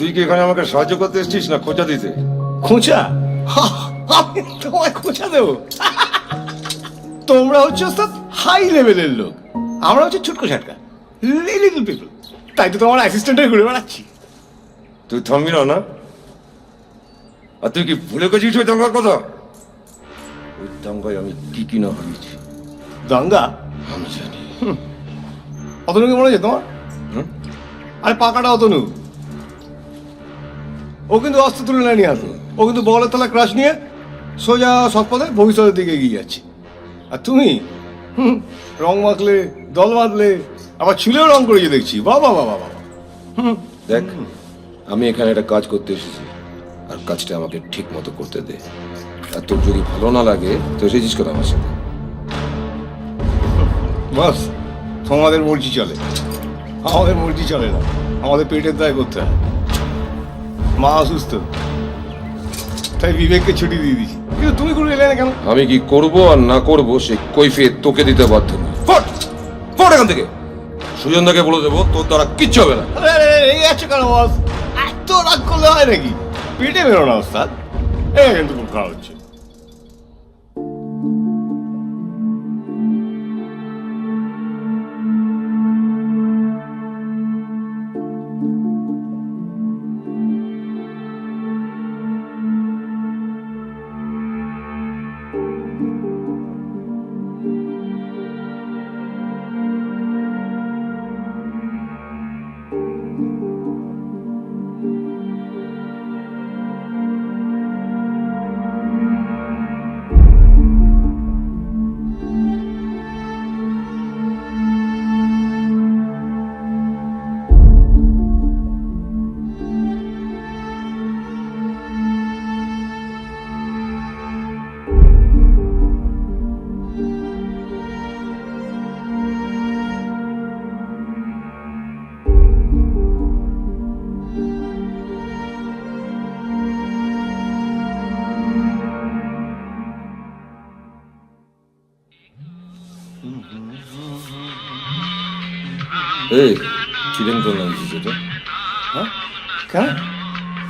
তুই কি এখানে আমাকে সাহায্য করতে এসেছিস না খোঁচা দিতে? খোঁচা? আমি তোমায় খোঁচা দেবো। তোমরা হচ্ছে ওস্তাদ হাই লেভেলের লোক। আমরা হচ্ছে ছুটকো ছাটকা লিটল পিপল তাই তো তোমার অ্যাসিস্ট্যান্টে ঘুরে বেড়াচ্ছি। তুই থামবি না। না আর তুই কি ভুলে গেছিস ওই দাঙ্গার কথা? ওই দাঙ্গায় আমি কি কি না হারিয়েছি। দাঙ্গা? আমি জানি। অতনুকে মনে আছে তোমার? হুম? আরে পাকাটা অতনু। ও কিন্তু অস্ত্র তুলে নেয়নি হাতে ও কিন্তু বগলের তলা ক্রাশ নিয়ে সোজা সৎপথে ভবিষ্যতের দিকে এগিয়ে যাচ্ছে। আর তুমি? হুম রং মাখলে দল বাঁধলে আবার ছিলেও রং করেছে দেখছি। বাবা বাবা বাবা হুম। দেখ আমি এখানে একটা কাজ করতে এসেছি। আর কাজটা আমাকে ঠিক মতো করতে দে। আর তোর যদি ভালো না লাগে তো এসেছিস কেন আমার সাথে? বাস তোমাদের মর্জি চলে। আমাদের মর্জি চলে না। আমাদের পেটের দায় করতে হয়। মা অসুস্থ। তাই বিবেককে ছুটি দিয়ে দিয়েছি। কিন্তু তুমি কোনো এলে না কেন? আমি কি করব আর না করব সে কৈফিয়ত তোকে দিতে বাধ্য নই। ফট! ফট এখান থেকে! সুজনদাকে বলে দেবো তোর দ্বারা কিচ্ছু হবে না। আরে এই আছে কেন বস? এত রাগ করলে হয় নাকি? পেটে বেরো না ওস্তাদ। এই কিন্তু খুব খারাপ হচ্ছে। এই ছিলেন তো না সেটা হ্যাঁ? কেন?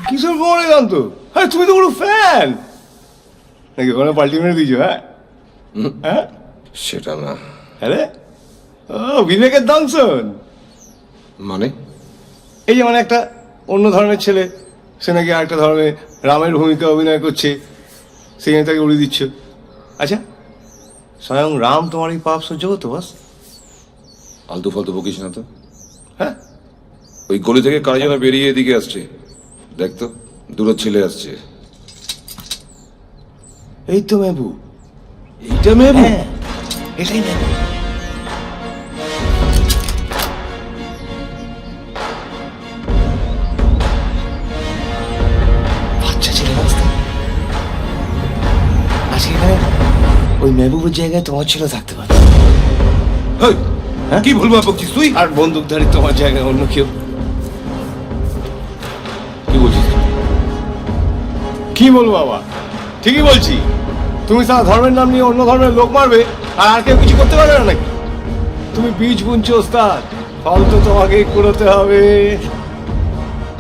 কিশোর কুমারের গান তো হ্যাঁ তুমি তো বড় ফ্যান নাকি ওখানে পাল্টি মেরে দিয়েছ হ্যাঁ? হ্যাঁ? সেটা না। আরে? ও বিবেকের দংশন! মানে? এই যেমন একটা অন্য ধরনের ছেলে সে নাকি আরেকটা ধরনের রামের ভূমিকা অভিনয় করছে সেই তাকে উড়িয়ে দিচ্ছ। আচ্ছা স্বয়ং রাম তোমার এই পাপ সহ্য করতো বাস আলতু ফালতু বকিস না তো। হ্যাঁ? ওই গলি থেকে কারা যেন বেরিয়ে এদিকে আসছে। দেখতো দূরের ছেলে আসছে। এই তো মেবু এইটা মেবু হ্যাঁ এটাই মেবু ওই মেহবুবের জায়গায় তোমার ছেলে থাকতে পারে। হ্যাঁ? কি ভুলভাল বকছিস তুই? আর বন্দুকধারী তোমার জায়গায় অন্য কেউ? কি বলছিস? কি বলব বাবা? ঠিকই বলছি। তুমি সারা ধর্মের নাম নিয়ে অন্য ধর্মের লোক মারবে আর আর কেউ কিছু করতে পারবে না নাকি? তুমি বীজ বুনছো ওস্তাদ। ফল তো তোমাকেই কুড়োতে হবে।